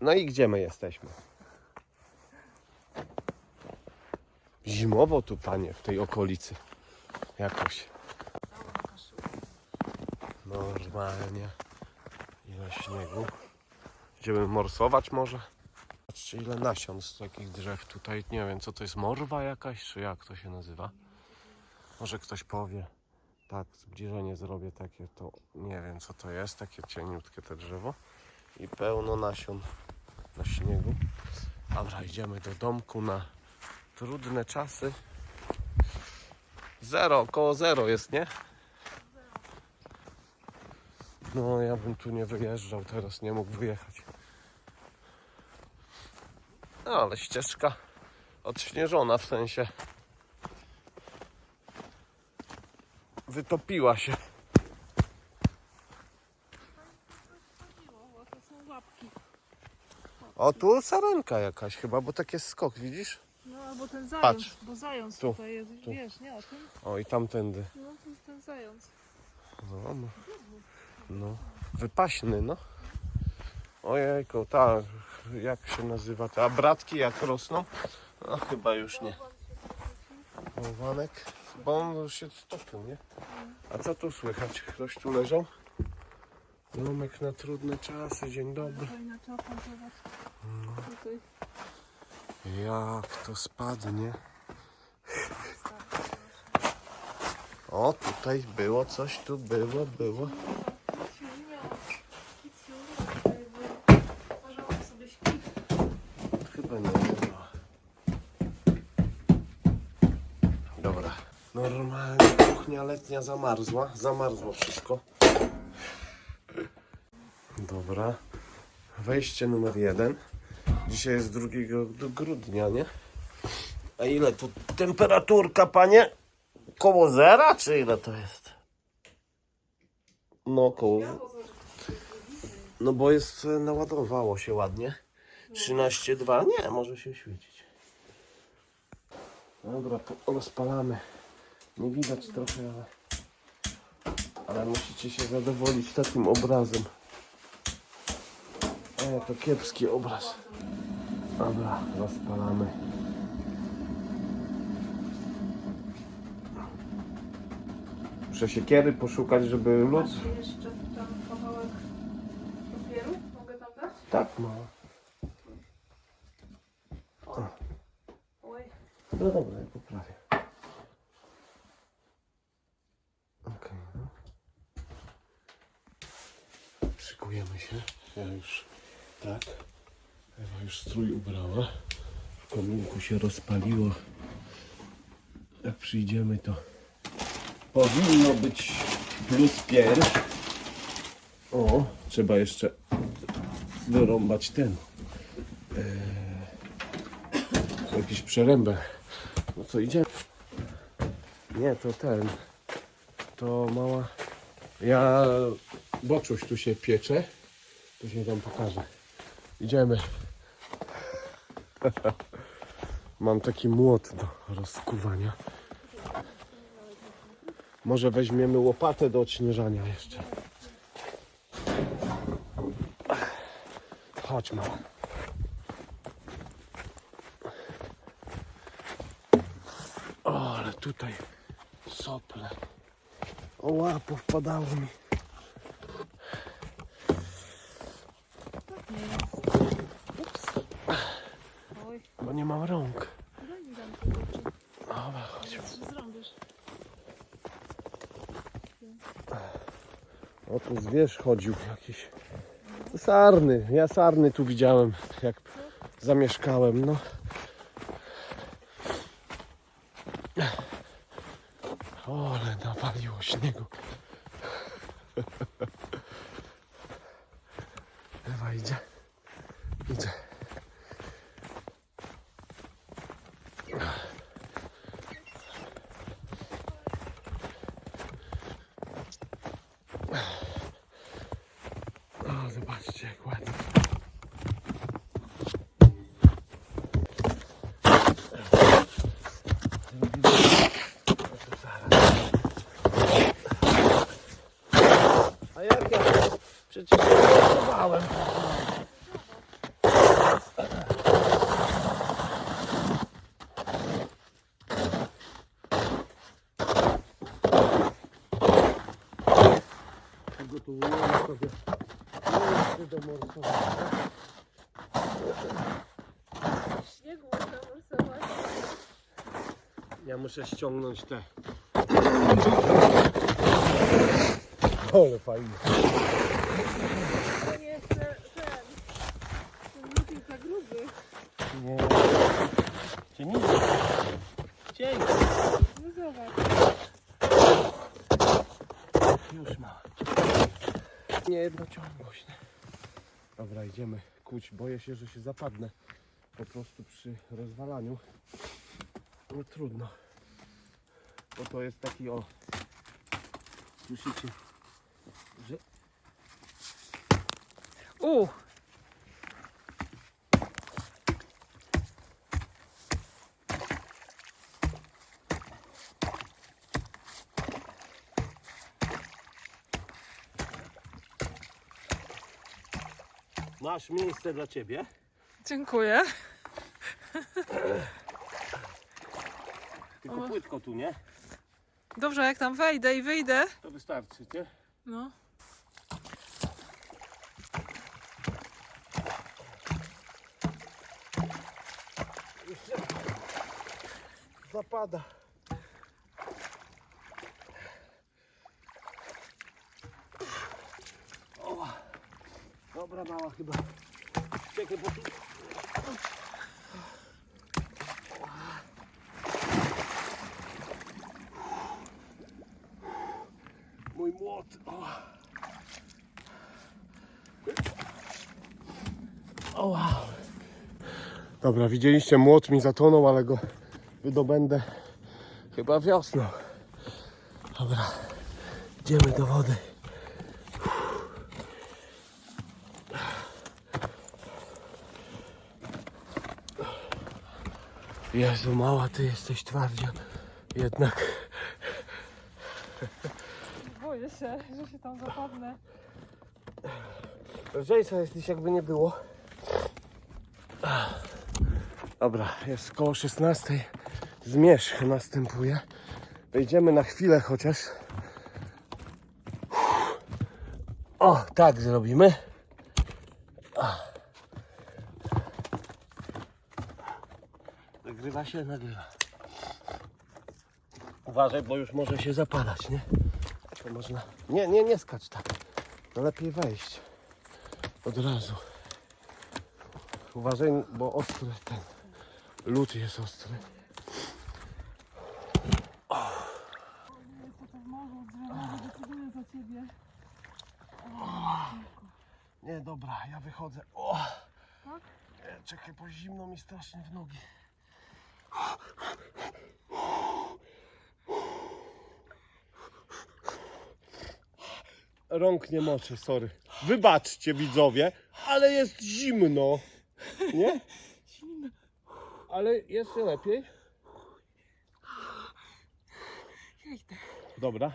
No i gdzie my jesteśmy? Zimowo tu, panie, w tej okolicy. Jakoś. Normalnie. Ile śniegu. Idziemy morsować może? Patrzcie ile nasion z takich drzew tutaj. Nie wiem co to jest, morwa jakaś, czy jak to się nazywa? Może ktoś powie. Tak, zbliżenie zrobię takie, to nie wiem co to jest, takie cieniutkie te drzewo. I pełno nasion na śniegu. Dobra, idziemy do domku na trudne czasy. Zero, około zero jest, nie? No, ja bym tu nie wyjeżdżał, teraz nie mógł wyjechać. No, ale ścieżka odśnieżona w sensie. Wytopiła się. Chodziło, bo to są łapki. O, tu sarenka jakaś chyba, bo tak jest skok, widzisz? No albo ten zając, Patrz. bo zając Tu, tutaj jest, tu. wiesz, nie o tym? O, i tamtędy. No to jest ten zając. No, no. no. Wypaśny, no. Ojejku, tak, jak się nazywa te, a bratki jak rosną? No chyba już nie. Bałwanek, bo on już się stopił, nie? A co tu słychać? Ktoś tu leżał? Domek na trudne czasy, dzień dobry. Zobacz. Jak to spadnie? O, tutaj było coś, tu było, było. Chyba nie było. Dobra. Normalnie kuchnia letnia zamarzła. Zamarzło wszystko. Dobra. Wejście numer jeden. Dzisiaj jest 2 do grudnia, nie? A ile tu temperaturka, panie? Koło zera, czy ile to jest? No, koło... No bo jest, e, naładowało się ładnie. 13,2. Nie, może się świecić. Dobra, to rozpalamy. Nie widać trochę, ale... Ale musicie się zadowolić takim obrazem. E, to kiepski obraz. Dobra, rozpalamy. Muszę siekiery poszukać, żeby lód... Jeszcze tam kawałek papieru? Mogę tam dać? Tak, ma. Oj. No dobra, ja poprawię. Okej, no. Szykujemy się. Ja już tak. Ewa już strój ubrała. W kominku się rozpaliło. Jak przyjdziemy, to powinno być plus pięć. O, trzeba jeszcze wyrąbać ten. Jakiś przerębek. No co idzie? Nie, to ten. To mała. Ja boczuś tu się piecze. To się tam pokaże. Idziemy. Mam taki młot do rozkuwania. Może weźmiemy łopatę do odśnieżania jeszcze. Chodź mała. O, ale tutaj sople. O, łapo wpadało mi. Oj. Bo nie mam rąk. Dobra, chodź. Że zrąbisz. O, tu zwierz chodził jakiś. Sarny. Ja sarny tu widziałem, jak zamieszkałem, no. O, ale nawaliło śniegu. Ewa. Idzie. przecież głosowałem. Gotowujemy sobie miejsce do morsowania. Ja muszę ściągnąć te. Ole fajnie. Nie chcę ten. Ten lód jest za gruby. Nie. Cię nic. Dzięki. No. Już ma. Nie jednociągłość. Dobra, idziemy kuć. Boję się, że się zapadnę. Po prostu przy rozwalaniu. No trudno. Bo to jest taki o. Słyszycie? U. masz miejsce dla ciebie. Dziękuję. Tylko płytko tu, nie? Dobrze, jak tam wejdę i wyjdę. To wystarczy, nie? No. Zapada. O, dobra mała chyba. Czekaj, bo tu... Mój młot. O. O. Dobra, widzieliście, młot mi zatonął, ale go wydobędę chyba wiosną. Dobra, idziemy do wody. Jezu, mała, ty jesteś twardzia. Jednak. Boję się, że się tam zapadnę. Lżejsza jesteś jakby nie było. Dobra, jest koło 16. Zmierzch następuje. Wejdziemy na chwilę chociaż. O, tak zrobimy. Nagrywa się, nagrywa. Uważaj, bo już może się zapadać, nie? To można. Nie, nie, nie skacz tak. Lepiej wejść. Od razu. Uważaj, bo ostry ten lód jest ostry. Jest to w morzu drzewa, decyduję za ciebie. Nie, dobra, ja wychodzę. O! Tak? Nie, czekaj, bo zimno mi strasznie w nogi. Rąk nie moczę, sorry. Wybaczcie widzowie, ale jest zimno. Nie? Zimno. Ale jeszcze lepiej. Ja idę. Dobra.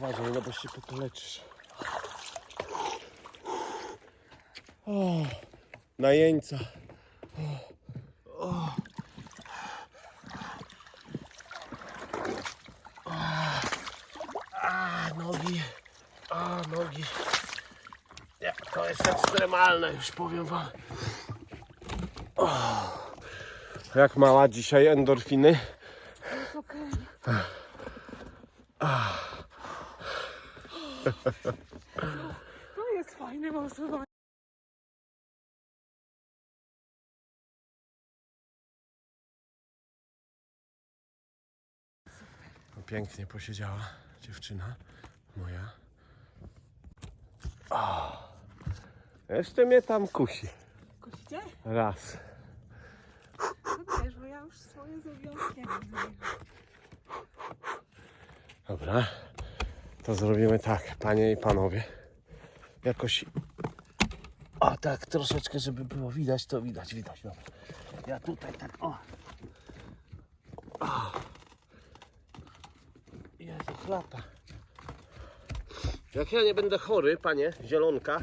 Uważaj, no bo się pokaleczysz. O, najeńca. O, o. A, nogi. A, nogi. Nie, to jest ekstremalne, już powiem wam. Jak mała dzisiaj endorfiny? Jest okej. To jest fajne morsowanie. No, Pięknie posiedziała dziewczyna moja. O, jeszcze mnie tam kusi. Kościcie? Raz. No wiesz, bo ja już swoje zrobiłam Dobra. To zrobimy tak, panie i panowie. Jakoś. O tak, troszeczkę, żeby było widać, to widać, widać. Dobra. Ja tutaj tak, o. o. Jezu, chlapa. Jak ja nie będę chory, panie, zielonka,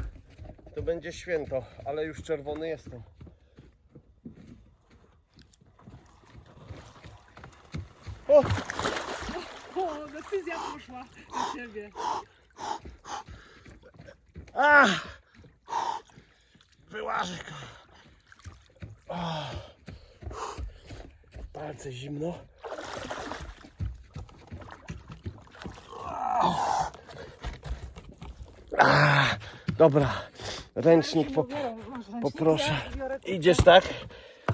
to będzie święto, ale już czerwony jestem. O! Decyzja poszła na ciebie. A! Wyłażę go. O. Palce zimno. A, dobra, ręcznik po, poproszę. Idziesz tak?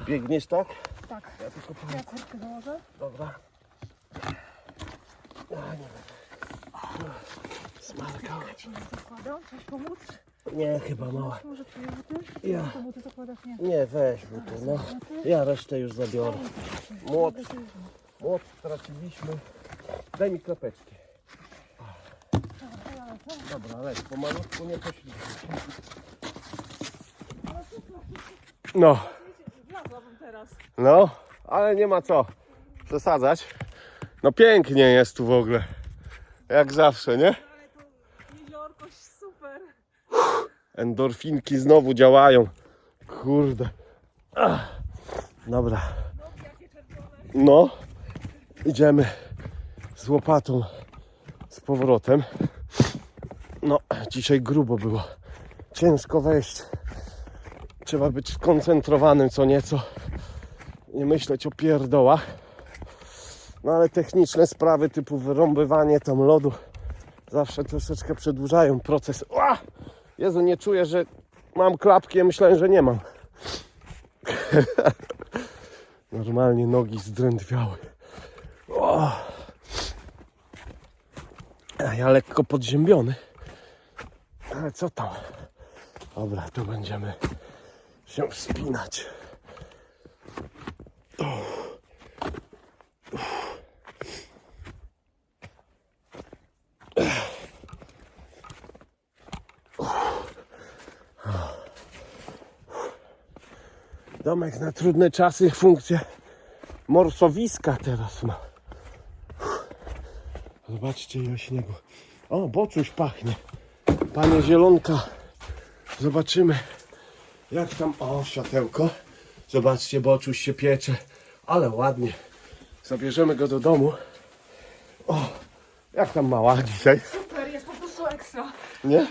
Biegniesz tak? Tak. Ja tylko po... Ja założę. Dobra. A, nie Smarkał. Ci nie chyba mała. Może buty? Ja. To buty? Nie. Nie, weź buty, no. Ja resztę już zabiorę. Młot, młot straciliśmy. Daj mi klapeczki. Dobra, leć, pomalutku nie poślizgnij. No, Wlazłabym no, ale nie ma co przesadzać. No pięknie jest tu w ogóle. Jak zawsze, nie? Ale to jeziorko super. Endorfinki znowu działają. Kurde. Ach. Dobra. No. Idziemy z łopatą z powrotem. No, dzisiaj grubo było. Ciężko wejść. Trzeba być skoncentrowanym co nieco. Nie myśleć o pierdołach. No ale techniczne sprawy typu wyrąbywanie tam lodu zawsze troszeczkę przedłużają proces. Jezu, nie czuję, że mam klapki, ja myślałem, że nie mam. Normalnie nogi zdrętwiały. O! A ja lekko podziębiony. Ale co tam? Dobra, tu będziemy się wspinać. Domek na trudne czasy, funkcję morsowiska teraz ma. Zobaczcie ile śniegu. O, boczuś pachnie. Panie Zielonka. Zobaczymy jak tam... O, światełko. Zobaczcie, boczuś się piecze. Ale ładnie. Zabierzemy go do domu. O, jak tam mała dzisiaj? Super, jest po prostu ekstra. Nie?